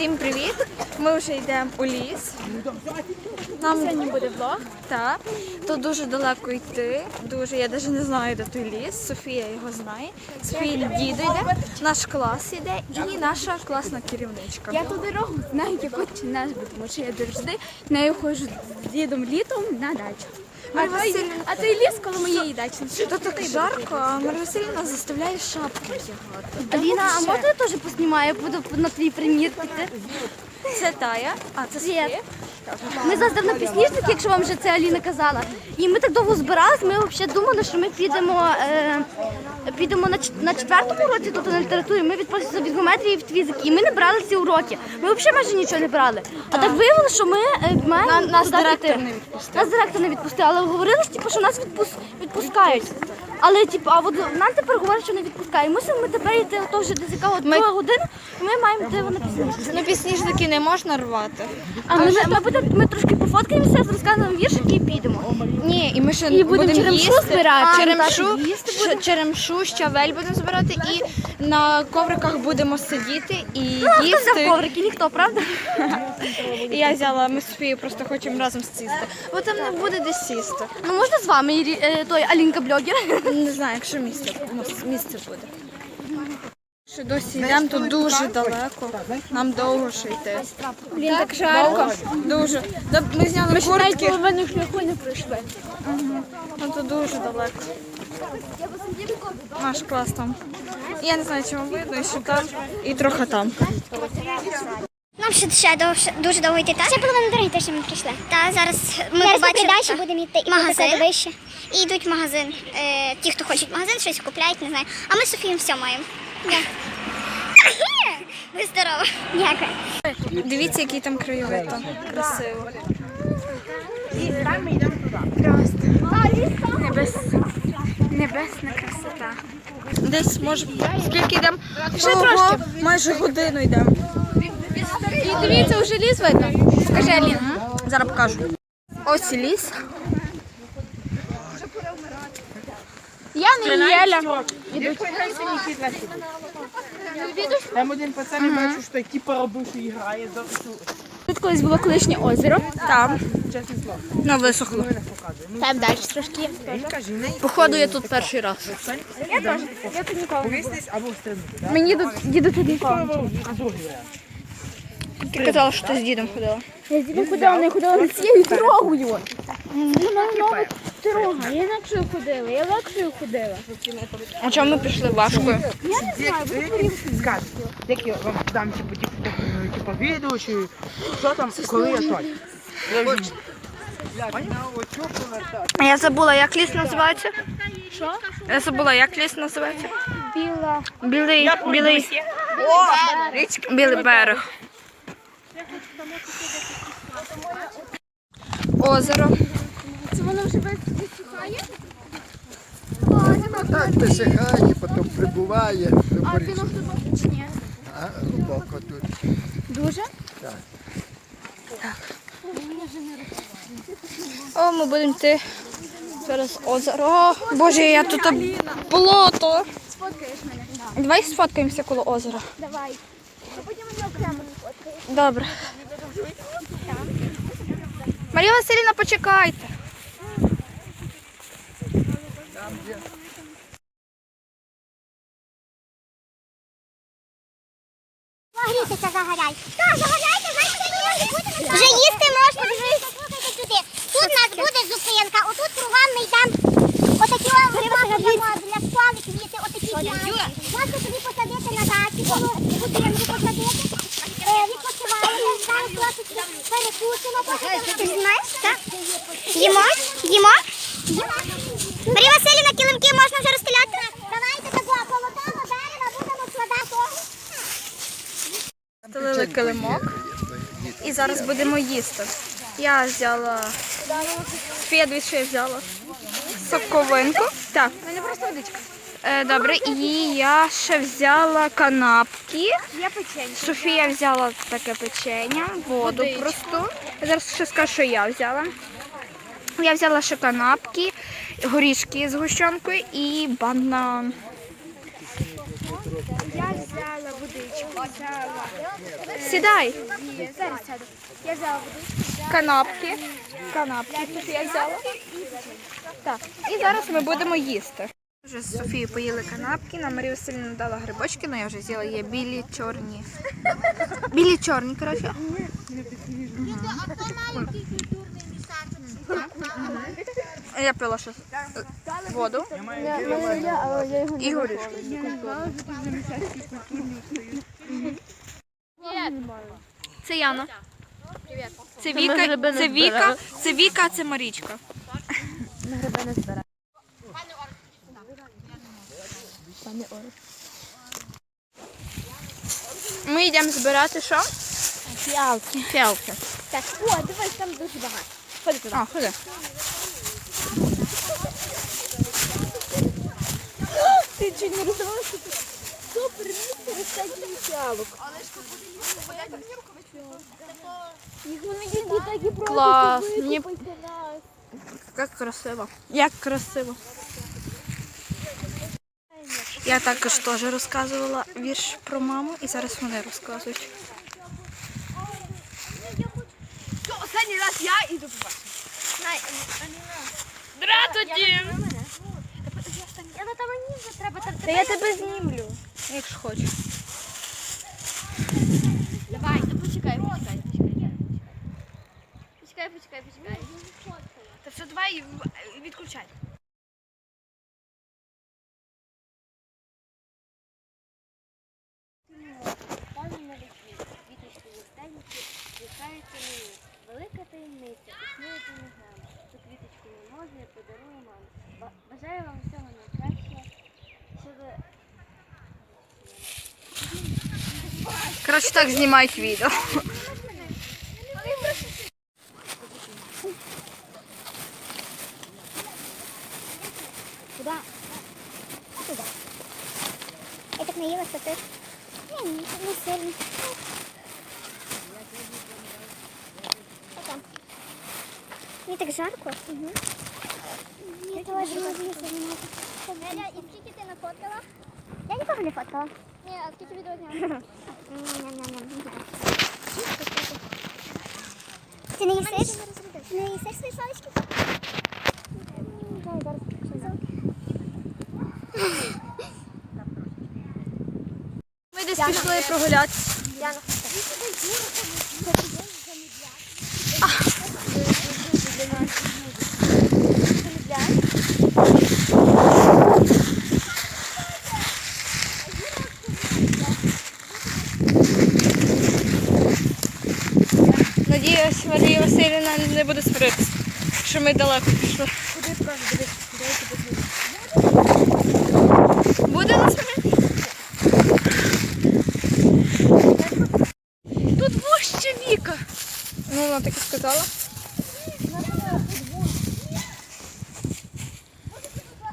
Всім привіт! Ми вже йдемо у ліс. Нам сьогодні буде влог. Так. Тут дуже далеко йти. Дуже, я навіть не знаю, де той ліс. Софія його знає. Софія діду йде, наш клас йде і наша класна керівничка. Я ту дорогу знаю, як от наш тому що я завжди нею ходжу з дідом літом на дачу. А Марія Васильівна. а той ліс коло моєї дачі. Що так жарко, а Марія Васильівна заставляє шапку вдягати. Аліна, а можна я теж поснімаю, буду на твій примір піти? Це Тая, а це Софія. Ми завжди на пісніжник, якщо вам вже це Аліна казала. І ми так довго збирались, ми взагалі думали, що ми підемо, е, підемо на, на четвертому уроці тут на літературі. Ми відпросили від геометрії в фізики, і ми не брали ці уроки. Ми взагалі майже нічого не брали. А так виявилося, що ми е, маємо На- нас директор не відпустив. Нас директор не відпустив, але говорили, що, типу, що нас відпус... відпускають. Але типу, а от нам тепер говорять, що не відпускають. Мусимо ми тепер йти, то вже десь яка от Ми- друга година, і ми маємо йти на пісніжник. Ну, пісніжники не можна рвати. А ми, ми, будемо, ми трошки пофоткаємося, розказуємо віршики і підемо. Ні, і ми ще І будемо черемшу збирати. Черемшу, їсти ш- черемшу, щавель будемо збирати і на ковриках будемо сидіти і Ну, хто взяв їсти. коврики? Ніхто, правда? І я взяла, ми з Софією просто хочемо разом сісти. Бо там не буде де сісти. Ну можна з вами, Ірі- е, той Алінка блогер. Не знаю, якщо місце, місце буде. Ще досі йдемо, тут дуже далеко. Нам довго ще йти. Блін, так жарко. Дуже. Да, Ми зняли куртки. половину шляху не пройшли. Ну тут дуже далеко. Наш клас там. Я не знаю, чому видно, і що там, і трохи там. Нам ще, ще довше, дуже довго йти, так? Ще половина дороги теж ми прийшли. Так, зараз ми побачимо далі будемо йти і магазин. вище. І йдуть в магазин. Е, ті, хто хочуть в магазин, щось купляють, не знаю. А ми з Софією все маємо. Ви здорова. Дякую. Дивіться, який там краєвид там. Красиво. Небес... Небесна красота. Десь може скільки йдемо? Ще трошки. Майже годину йдемо. І дивіться, вже ліс видно. Покажи, Аліна. Зараз покажу. Ось ліс. Я не Єля. Там один пацан я бачу, що такий парабуші грає, що Тут колись було колишнє озеро. Там. чесне слово. Ну, висохло. Там далі трошки не Походу, я тут перший раз. Я тут ніколи. повісись або. Мені тут діду тут ніколи. А другий варіант. Ти казала, що ти з дідом ходила. Я з дідом ходила, не ходила не цією дорогою. Вона нова дорога. Я інакшою ходила, я легшою ходила. А чому ми прийшли важкою? Скажи, як я вам дам типу, типу, типу, типу відео, чи що там, коли я той. Я Я забула, як ліс називається? Що? Я забула, як ліс називається? Біла. Білий, білий, білий берег. Озеро. Це воно вже висихає? Так висихає, потім прибуває А ти глибоко чи ні? А глибоко тут. Дуже? Так. О, ми будемо йти через озеро. О, Боже, я тут болото. Сфоткаєш мене? Давай сфоткаємося коло озера. Давай. А потім мене окремо сфоткаєш. Добре. Марія Васильівна, почекайте. Погрітися, загоряй. Так, загоряйте, знаєте, не їсти можна. Слухайте сюди. Тут у нас буде зупинка, отут кругом ми йдемо. Отакі гримаємо для школи квіти, отакі діянки. Можна собі посадити на дачі, коли будинку посадити. Е, Відпочиваємо, зараз хлопці перекусимо. Ти знаєш, так? Їмо? Їмо? Їмо. Марія Васильівна, килимки можна вже розстріляти? Давайте такого полотану дерева будемо складати. Стелили килимок і зараз будемо їсти. Я взяла я взяла. Соковинку. Так. мене просто водичка. Е, добре, і я ще взяла канапки. Софія взяла таке печення, воду просту. Я зараз ще скажу, що я взяла. Я взяла ще канапки, горішки з гущенкою і банан. Я взяла водичку, взяла. Сідай. Зараз сяду. Я взяла водичку. Канапки. Канапки Софія взяла. Так. І зараз ми будемо їсти. Вже з Софією поїли канапки, на Марію Васильівну дала грибочки, але я вже з'їла є білі, чорні. Білі, чорні, коротше. Я пила щось. Воду. І горішки. Це Яна. Це Віка, це Віка, це Віка, а це Марічка. Ми йдемо збирати що? Фіалки. Фіалки. Так, о, дивись, там дуже багато. Ходи туди. А, ходи. Ти чи не роздавала, що тут супер місце розсадні фіалок. Їх вони діді так і просто Клас, мені-. Як красиво. Як красиво. Я також теж розказувала вірш про маму і зараз вони розказують. Останній раз я іду побачити. побачення. Я на там мені вже треба там. Та я тебе знімлю, якщо хочеш. Давай, ну почекай, почекай, почекай. Почекай, почекай, почекай. Та все, давай відключай. не знаю. Цю квіточку не можна, я подарую мамі. Ба- Бажаю вам всього найкращого, щоб Коротше, так знімають відео. Куда? Туда. Я так наелась, что ты... Не, не, не сильно. Мне так жарко. Угу. Мне тоже Неля, і скільки ти нафоткала? Я нікого не фоткала. Ні, а скільки відео зняла? Ти не їсиш? Не їсиш свої палички? Дай, зараз покажу. Ми десь пішли прогулятися. Надіюсь, Марія Васильівна не буде сваритися, що ми далеко пішли. Буде нас? Тут вуща Віка. Ну, вона так і сказала.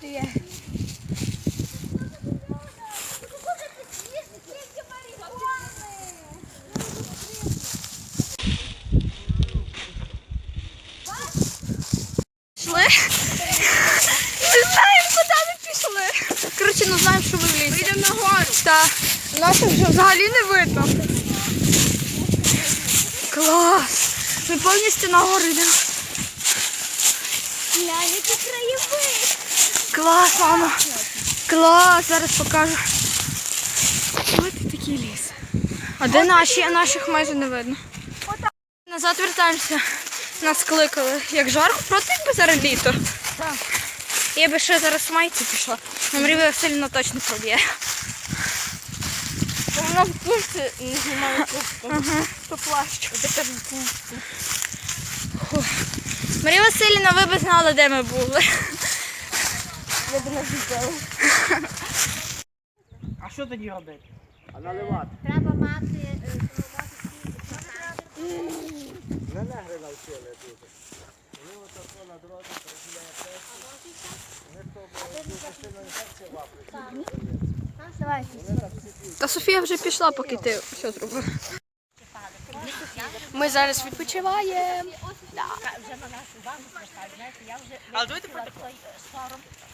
Пішли. Не знаємо, куди ми Коротше, не знаємо, що ми в лісі. Ми йдемо на гору. Так. Наших вже взагалі не видно. Клас! Ми повністю на гору йдемо. Глянь, який краєвид. Клас, мама. Клас, зараз покажу. Ось такий ліс. А де наші? А наших майже не видно. Назад вертаємося. Нас кликали. Як жарко, проти якби зараз літо. Так. Я би ще зараз в майці пішла. На Марія Васильівна точно проб'є. Вона в курсі не знімає куртку. Ага, по плащу. Марія Васильівна, ви б знали, де ми були. Я до нас віддала. А що тоді робити? А наливати? Треба мати... Не негри навчили тут. На дорозі Африці. Та Софія вже пішла, поки ти все зробила. Ми зараз відпочиваємо.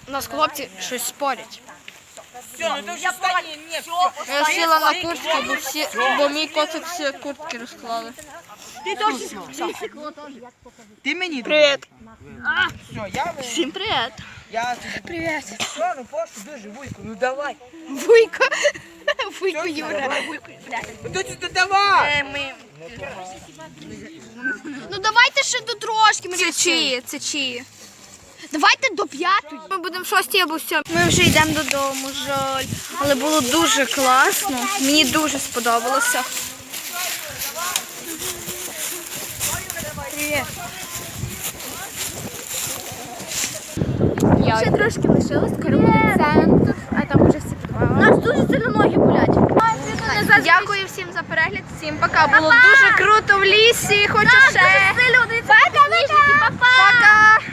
У нас хлопці щось спорять. Ну то все. Я сіла на куртку, бо, всі, бо мій котик всі куртки розклали. Ти мені Привіт. Все, я Всім привіт. Я Привіт. Все, ну пошу, дуже вуйку, ну давай. Вуйко. Вуйко Юра. Ну ти ти давай. Ну давайте ще до трошки. Це чиї, це чиї. Давайте до п'ятої. Ми будемо шості або сьомі. Ми вже йдемо додому, жаль. Але було дуже класно. Мені дуже сподобалося. Привіт. Ще трошки лишилось, скоро буде центр, а там уже всі підвали. У нас дуже сильно ноги болять. Дякую всім за перегляд. Всім пока. Було дуже круто в лісі. Хочу ще. Пока, пока. Пока.